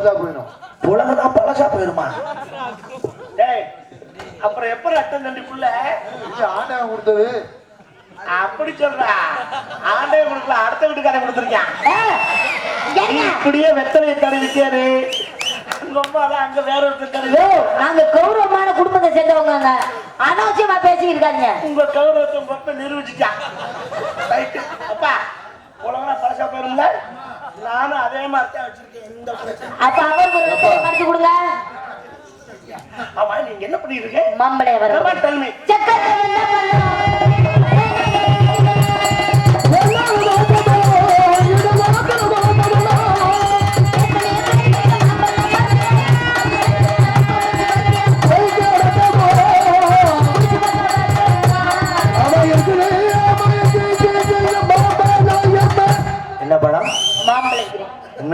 பழசா போயிடும். உலகம் பழசா போயிருமா? டேய் அப்புறம் எப்ப ரத்தம் தண்டி புள்ள இது ஆண்டவன் கொடுத்தது அப்படி சொல்றா. ஆண்டே கொடுக்கல அடுத்த வீட்டுக்காரன் கொடுத்துருக்கான். இப்படியே வெத்தலையை தடவிட்டாரு ரொம்ப அதான் அங்க வேற ஒருத்தர் நாங்க கௌரவமான குடும்பத்தை சேர்ந்தவங்க அனாவசியமா பேசிக்கிருக்காங்க உங்க கௌரவத்தை ரைட்டு. அப்பா உலகனா பழசா போயிரும்ல? நானும் அதே மாதிரி தான் வச்சிருக்கேன் இந்த அப்ப அவருக்கு ஒரு மடிச்சு கொடுங்க. ஆமா நீங்க என்ன பண்ணிட்டு இருக்க மாம்பழம் Come வர on, tell me. சக்கரை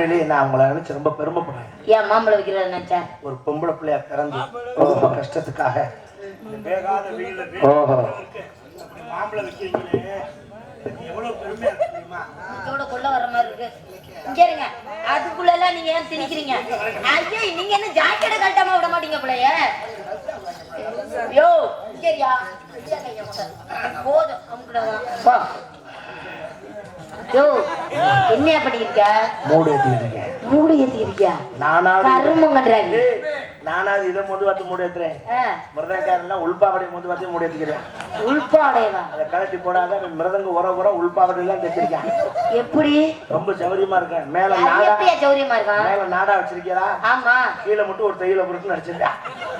உண்மையிலேயே நான் அவங்கள நினைச்சு ரொம்ப பெருமைப்படுறேன் ஏன் மாம்பழம் வைக்கிறத நினைச்சேன் ஒரு பொம்பளை பிள்ளையா பிறந்து ரொம்ப கஷ்டத்துக்காக. ஓஹோ. மாம்பழம் வைக்கிறீங்களே. கொள்ள வர மாதிரி இருக்கு. இருங்க. அதுக்குள்ள எல்லாம் நீங்க ஏன் திணிக்கிறீங்க? ஐயா நீங்க என்ன ஜாக்கெட்டை கழட்டாம விட மாட்டீங்க பிள்ளைய யோ சரியா போதும் அமுக்குடாதான். யோ என்ன பண்ணிருக்க மூடு ஏற்றிருக்கேன் மூடு ஏத்தி இருக்கியா? கட்டுறாங்க ஏய், நானாவது இதை முது வாட்டி மூடி ஏத்துறேன் மிருதங்காரெல்லாம் உள்பாவடை முது வாட்டி மூடி ஏத்திக்கிறேன் உள்பாடையவா அதை கழட்டி போடாத மிருதங்க உர உர உள்பாவடை எல்லாம் தைச்சிருக்கேன் எப்படி? ரொம்ப சௌரியமா இருக்கேன். மேல நாடா சௌரியமா இருக்கான் மேல நாடா வச்சிருக்கியா? ஆமா. கீழே மட்டும் ஒரு தையில பொருட்டு நடிச்சிருக்கா.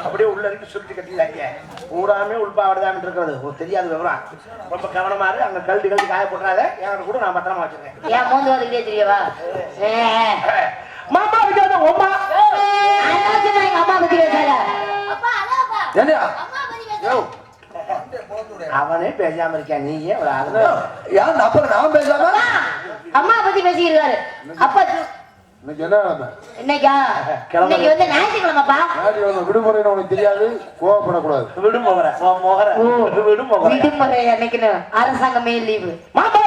அப்படியே உள்ள இருக்கு சுருட்டி கட்டிடுறாங்க பூராமே உள்பாவடை தான் இருக்கிறது. ஒரு தெரியாத விவரம். ரொம்ப கவனமா இரு. அங்க கழட்டி கழட்டி காய போட்டுறாத. என் கூட நான் பத்திரமா வச்சிருக்கேன். ஏன் மோந்து வந்துக்கிட்டே தெரியவா மாமா இருக்காத உமா. அவனே பேசாம இருக்கான் நீ ஏன்? யார் நான் பேசாம அம்மா பத்தி பேசியிருக்காரு அப்பா இன்னைக்கு இன்னைக்கா? வந்து ஞாயிற்றுக்கிழமைப்பா. ஞாயிற்றுக்கிழமை விடுமுறைன்னு உனக்கு தெரியாது கோவப்படக்கூடாது. விடு மோகர உன் மோகர விடு மோகர விடுமுறை அன்னைக்குன்னு அரசாங்கமே லீவு. மாமா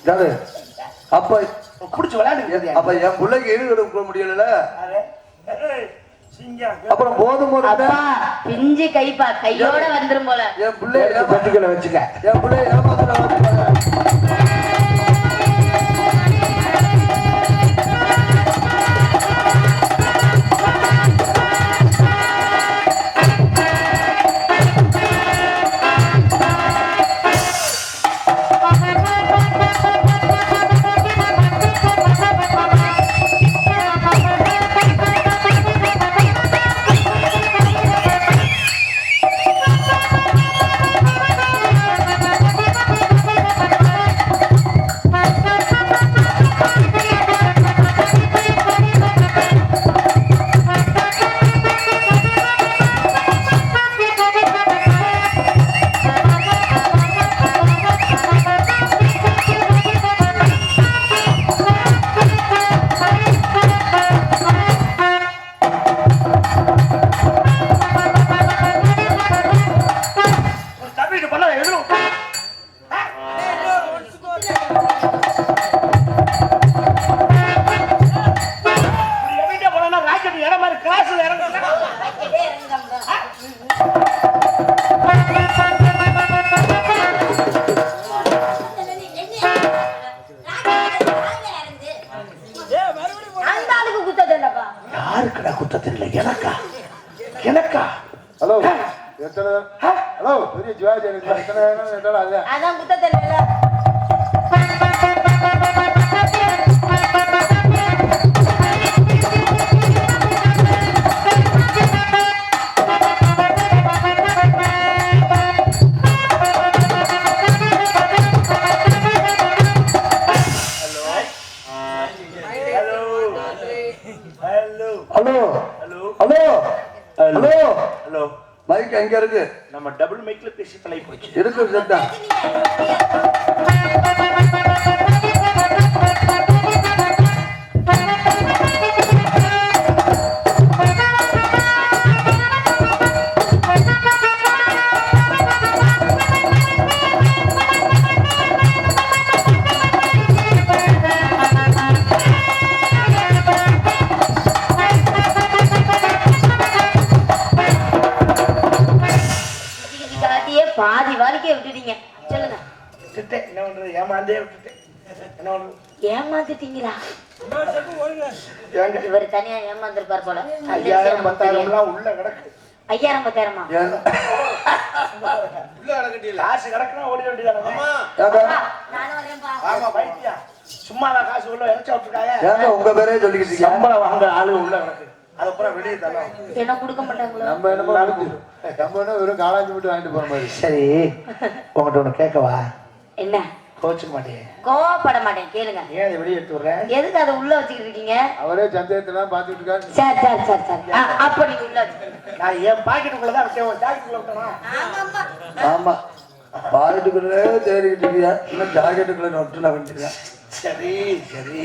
இந்தாங்க அப்ப புடிச்சு விளையாடு அப்ப என் பிள்ளைக்கு ஈடு கொடுக்க முடியல அப்புறம் போதும் பிஞ்சு கைப்பா. கையோட வந்துரும் போல. என் பிள்ளை ஏமா- பெட்டிக்கல வச்சுக்க. என் பிள்ளை ஏமாத்துறாங்க மைக் எங்க இருக்கு? நம்ம டபுள் மைக்ல பேசி பழகி போச்சு இருக்கு சத்தா தனியா ஏமாந்துருப்பார் போல. ஐயாயிரம் நமக்கு பத்தாயிரம் தெரியும். எல்லாம் உள்ள கிடக்கு. ஐயாயிரம் பத்தாயிரமா? ஏன்? காசு கிடக்குனா ஓடி வேண்டியதானே ஏங்க நானும் வரேன்பா ஆமா பைத்தியா. சும்மாதான் காசு உள்ள இறச்சா விட்டுருக்காங்க. ஏங்க உங்க பேரே சொல்லிக்கிட்டு சம்பளம் வாங்க ஆளு உள்ள கிடக்கு. அது அப்புறம் வெளியே தரலாம் என்ன கொடுக்க மாட்டாங்களோ? நம்ம கொடுத்து நம்ம என்ன வெறும் காலாஞ்சி மட்டும் வாங்கிட்டு போற மாதிரி சரி உங்ககிட்ட ஒண்ணு கேட்கவா? என்ன? கோச்சுக்க மாட்டேன். கோவப்பட மாட்டேன் கேளுங்க. ஏன் அதை வெளியே எடுத்து விடுறேன் எதுக்கு அதை உள்ள வச்சுக்கிட்டு இருக்கீங்க? அவரே சந்தேகத்தெல்லாம் பார்த்துட்டு இருக்காரு. சரி சரி சரி சரி. ஆ, அப்ப நீங்க உள்ள வச்சுக்கோங்க. நான் என் பாக்கெட்டுக்குள்ள தான் விட்டேன் ஜாக்கெட்டுக்குள்ள விட்டேனா? ஆமாம்மா. ஆமா. பாக்கெட்டுக்குள்ளே தேடிக்கிட்டு இருக்கியா? இன்னும் ஜாக்கெட்டுக்குள்ள நொட்டுல வந்துருக்கேன் சரி சரி.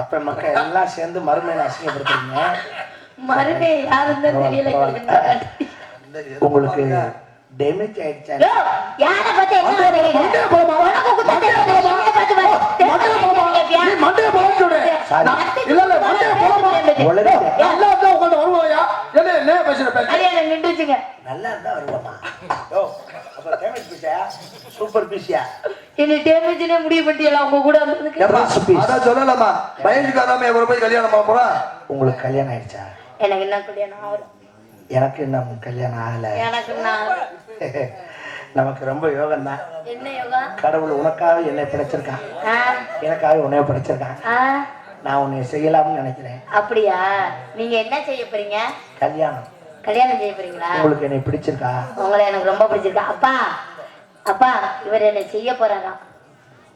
அப்ப மக்கள் எல்லாம் சேர்ந்து மறுமையில அசிங்கப்படுத்துறீங்க. மறுபடியும் யாருன்னு தெரியல. உங்களுக்கு டேமேஜ் ஆயிடுச்சா? நல்லா இருந்தா வருவாமா சூப்பர் பீஸியா என்னை damage-னே முடிவு உங்க கூட அதான் சொல்லலாமா மயனுக்கு வராம எவ்வளவு போய் கல்யாணம் பண்ண போறா உங்களுக்கு கல்யாணம் ஆயிடுச்சா எனக்கு என்ன கல்யாணம் ஆகல. எனக்கு இன்னும் கல்யாணம் ஆகல எனக்கு நமக்கு ரொம்ப யோகம் தான் என்ன யோகா கடவுள் உனக்காக என்னை படைச்சிருக்கான் ஆ, எனக்காக உன்னைய படைச்சிருக்கான் ஆ, நான் உன்னை செய்யலாம்னு நினைக்கிறேன். அப்படியா? நீங்க என்ன செய்ய போறீங்க? கல்யாணம். கல்யாணம் செய்ய போறீங்களா? உங்களுக்கு என்னை பிடிச்சிருக்கா? உங்களை எனக்கு ரொம்ப பிடிச்சிருக்கு. அப்பா அப்பா இவர் என்ன செய்ய போறாராம்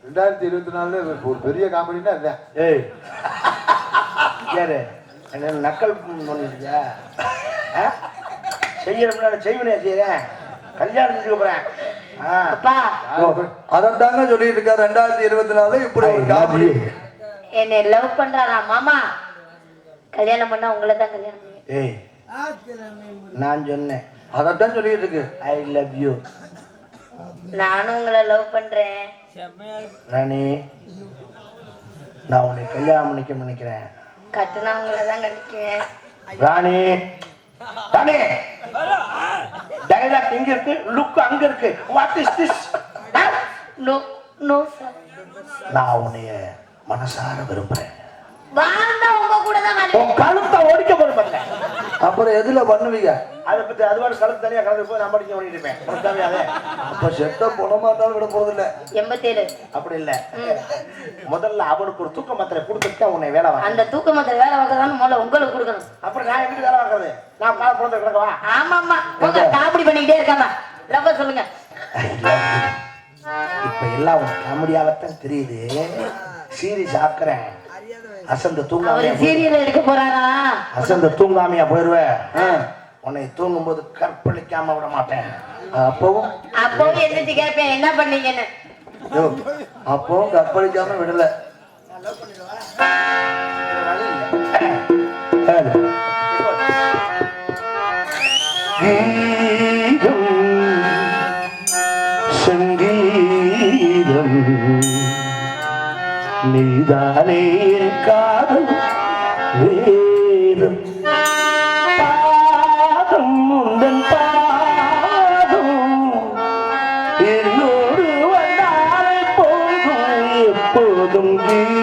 ரெண்டாயிரத்தி இருபத்தி நாலுல ஒரு பெரிய காமெடினா அதுதான் ஏய். யாரு? என்ன நக்கல் பண்ணிருக்கியா செய்யணும்னா செய்வனே செய்யறேன். கல்யாணம் செஞ்சுக்க போறேன். அதைத்தாங்க சொல்லிட்டு இருக்கா ரெண்டாயிரத்தி இருபத்தி நாலு இப்படி ஒரு காமெடி. என்னை லவ் பண்றாரா மாமா? கல்யாணம் பண்ணா உங்களை தான் கல்யாணம். ஏய் நான் சொன்னேன். அதைத்தான் சொல்லிட்டு இருக்கு. ஐ லவ் யூ நானும் உங்களை லவ் பண்றேன். ராணி நான் உன்னை கல்யாணம் பண்ணிக்க நினைக்கிறேன். கட்டுனா உங்களை தான் கட்டிக்குவேன் ராணி. ராணி டைலாக் எங்க இருக்கு? லுக் அங்க இருக்கு. What is this no no sir நான் உன்னைய மனசார விரும்புறேன். வாழ்ந்தா உங்க கூட தான் வரேன் உன் கழுத்தை ஒடிக்க அப்புறம் எதுல பண்ணுவீங்க? அதை பத்தி அது மாதிரி கழுத்து தனியா கலந்து போய் நான் படிக்க அதே அப்ப செத்த போன மாட்டாலும் விட போறது இல்ல எண்பத்தேழு. அப்படி இல்ல. முதல்ல அவனுக்கு ஒரு தூக்க மாத்திரை கொடுத்துட்டு உன்னை வேலை வாங்க அந்த தூக்க மாத்திரை வேலை பார்க்கறதான்னு முதல்ல உங்களுக்கு கொடுக்கணும். அப்புறம் நான் எப்படி வேலை வாங்குறது? நான் கால குழந்தை கிடக்கவா ஆமா ஆமா உங்க காமெடி பண்ணிக்கிட்டே இருக்காம. லவ் சொல்லுங்க. இப்ப எல்லாம் உனக்கு காமெடியாகத்தான் தெரியுது. சீரியஸ் ஆக்குறேன். அசந்த போய்- சீரியல் எடுக்க போறாரா? அசந்த தூங்காமையா போயிருவேன் உன்னை தூங்கும் போது கற்பழிக்காம விட மாட்டேன். அப்பவும் அப்பவும் கேட்பேன் என்ன பண்ணீங்கன்னு? அப்பவும் கற்பழிக்காம விடல. கீதம் சங்கீதம் நீதானே காதல். day.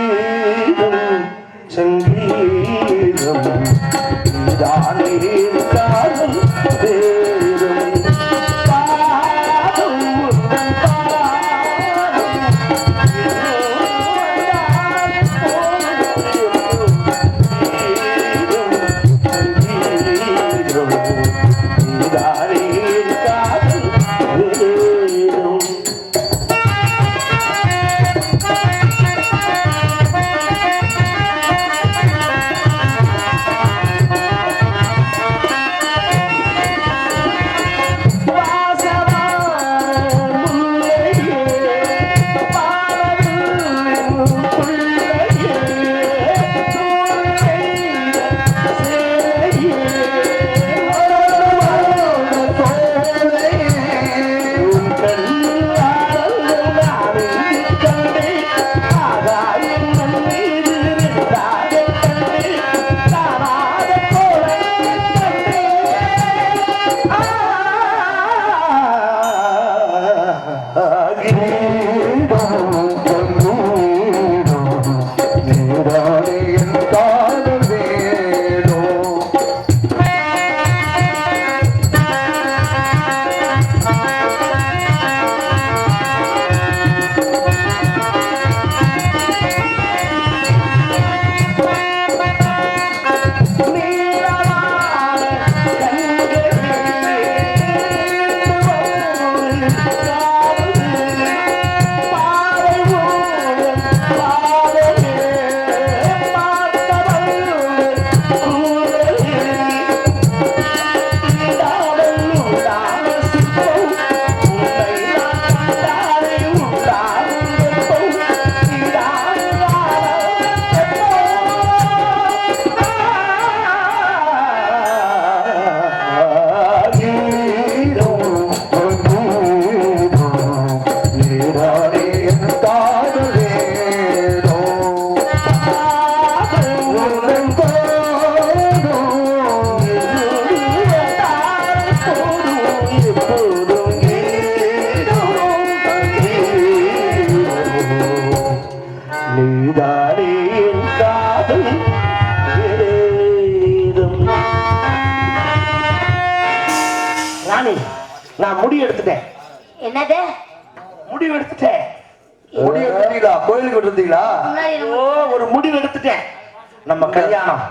கல்யாணம்.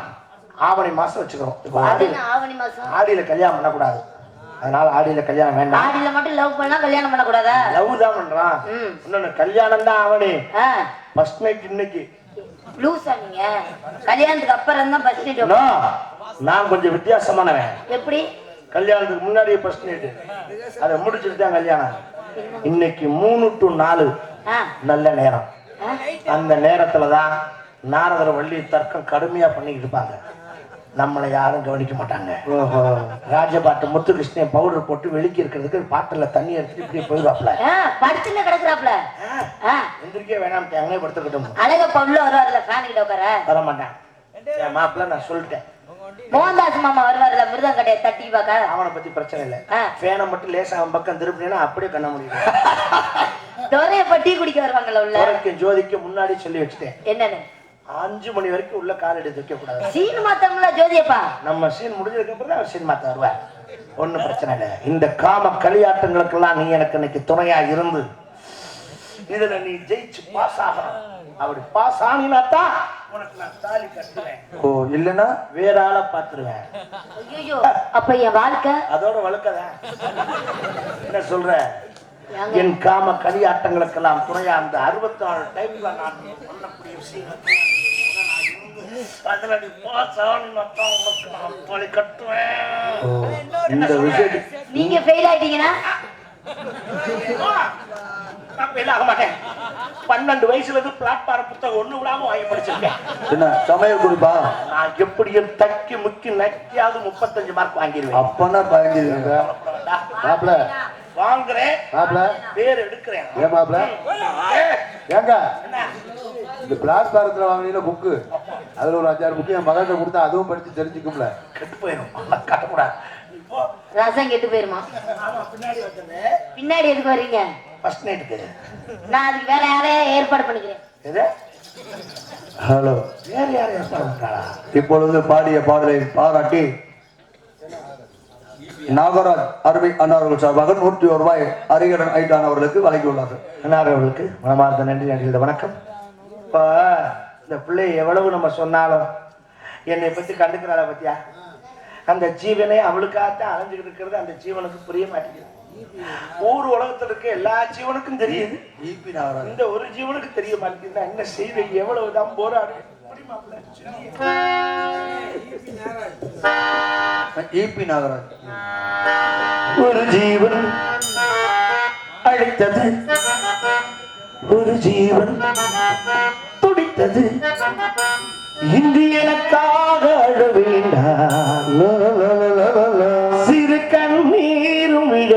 ஆவணி மாசம் வச்சுக்கிறோம் ஆவணி மாசம்? ஆடியில கல்யாணம் பண்ணக்கூடாது. அதனால ஆடியில கல்யாணம் வேண்டாம். ஆடியில மட்டும் லவ் பண்ணா கல்யாணம் பண்ணக்கூடாதா? லவ் தான் பண்றான். இன்னொன்னு கல்யாணம் தான் ஆவணி. ஃபர்ஸ்ட் நைட் இன்னைக்கு. லூசா நீங்க? கல்யாணத்துக்கு அப்புறம் தான் டேட் No, நான் கொஞ்சம் வித்தியாசமானவன். எப்படி? கல்யாணத்துக்கு முன்னாடியே ஃபர்ஸ்ட் நைட்டு அதை முடிச்சுட்டு தான் கல்யாணம். இன்னைக்கு மூணு டு நாலு. நல்ல நேரம்? அந்த நேரத்துல தான் நாரதர் வள்ளி தர்க்கம் கடுமையா பண்ணிக்கிட்டு இருப்பாங்க. நம்மளை யாரும் கவனிக்க மாட்டாங்க. ஓஹோ. ராஜபாட்டு முத்துகிருஷ்ணன் பவுடர் போட்டு வெளிக்கி இருக்கிறதுக்கு பாட்டில தண்ணி எடுத்துட்டு இப்படி போயிடுவாப்ல ஆ, படுத்துன்னு கிடக்குறாப்ல எந்திரிக்கே வேணாம் அங்கே படுத்துக்கிட்டோம். அழகப்பா உள்ள வருவார்ல உட்கார? வர மாட்டேன் என் மாப்பிள்ள நான் சொல்லிட்டேன். மோகன்தாஸ் மாமா வருவார்ல மிருதம் கடையை தட்டி பார்க்க? அவனை பத்தி பிரச்சனை இல்லை. ஃபேனை மட்டும் லேசா அவன் பக்கம் திருப்பினா அப்படியே கண்ண முடியும் துறையப்ப டீ குடிக்க வருவாங்கல்ல உள்ள? ஜோதிக்கு முன்னாடி சொல்லி வச்சுட்டேன். என்னன்னு? அஞ்சு மணி வரைக்கும் உள்ள கால் எடுத்து வைக்க கூடாது. சீன் மாத்தம்ல ஜோதியப்பா? நம்ம சீன் முடிஞ்சதுக்கு அப்புறம் தான் அவர் சீன் மாத்த வருவார் ஒண்ணும் பிரச்சனை இல்லை. இந்த காம களியாட்டங்களுக்கெல்லாம் நீ எனக்கு இன்னைக்கு துணையா இருந்து இதுல நீ ஜெயிச்சு பாஸ் ஆகணும். அப்படி பாஸ் ஆனினா தான் உனக்கு நான் தாலி கட்டுவேன். ஓ இல்லைன்னா? வேற ஆளை பார்த்துருவேன். ஐயோ அப்ப என் வாழ்க்கை? அதோட வழுக்கதான் என்ன சொல்ற? என் காம களியாட்டங்களுக்கெல்லாம் துணையா அந்த அறுபத்தி நாலு டைம்ல நான் பண்ணக்கூடிய விஷயம் அதுல நீ பாஸ் ஆகணும்னா தான் உனக்கு நான் தாலி கட்டுவேன். ஓ இந்த விஷயத்து நீங்க ஃபெயில் ஆயிட்டீங்கன்னா? பன்னெண்டு வயசுல இருந்து பிளாட்பாரம் புத்தகம் ஒண்ணு விடாம வாங்கி படிச்சிருக்கேன். என்ன சமையல் குறிப்பா நான் எப்படியும் தக்கி முக்கி நக்கியாவது முப்பத்தஞ்சு மார்க் வாங்கிடுவேன். பயந்துருங்க மாப்பிள வாங்குறேன். மாப்பிள. பேர் எடுக்கிறேன். ஏன் மாப்பிள? ஏய், ஏங்க? இந்த பிளாட்பாரத்துல வாங்கினீங்க புக்கு அதுல ஒரு அஞ்சாறு புக்கு என் மகன்கிட்ட கொடுத்தா அதுவும் படிச்சு தெரிஞ்சுக்கும்ல. கெட்டு போயிடும் கட்டக்கூடாது. ரசம் கெட்டு போயிருமா? பின்னாடி எதுக்கு வர்றீங்க? ஃபர்ஸ்ட் நைட்டுக்கு நான் அதுக்கு வேற யாரையா ஏற்பாடு பண்ணிக்கிறேன். எது? ஹலோ வேற யாரும் ஏற்பாடு இப்பொழுது பாடிய பாடலை பாராட்டி நாகராஜ் அருமை அண்ணாவர்கள் சார்பாக நூற்றி ஒரு ரூபாய் அரிகரன் ஐட்டான் அவர்களுக்கு வழங்கியுள்ளார்கள். அன்னார் அவர்களுக்கு மனமார்ந்த நன்றி நன்றி வணக்கம். இப்போ இந்த பிள்ளை எவ்வளவு நம்ம சொன்னாலும் என்னை பத்தி கண்டுக்கிறாள பத்தியா? அந்த ஜீவனே அவளுக்காகத்தான் அலைஞ்சுக்கிட்டு இருக்கிறது அந்த ஜீவனுக்கு புரிய மாட்டேங்குது. ஊர் உலகத்துல இருக்க எல்லா ஜீவனுக்கும் தெரியுது. இந்த ஒரு ஜீவனுக்கு தெரிய மாட்டேங்குது என்ன செய்வேன்? எவ்வளவுதான் போராடு ஈபி நாகராஜ். ஒரு ஜீவன் அழைத்தது. ஒரு ஜீவன் துடித்தது. இன்று எனக்காக அழ வேண்டாம் சிறு கண்ணீரும் விட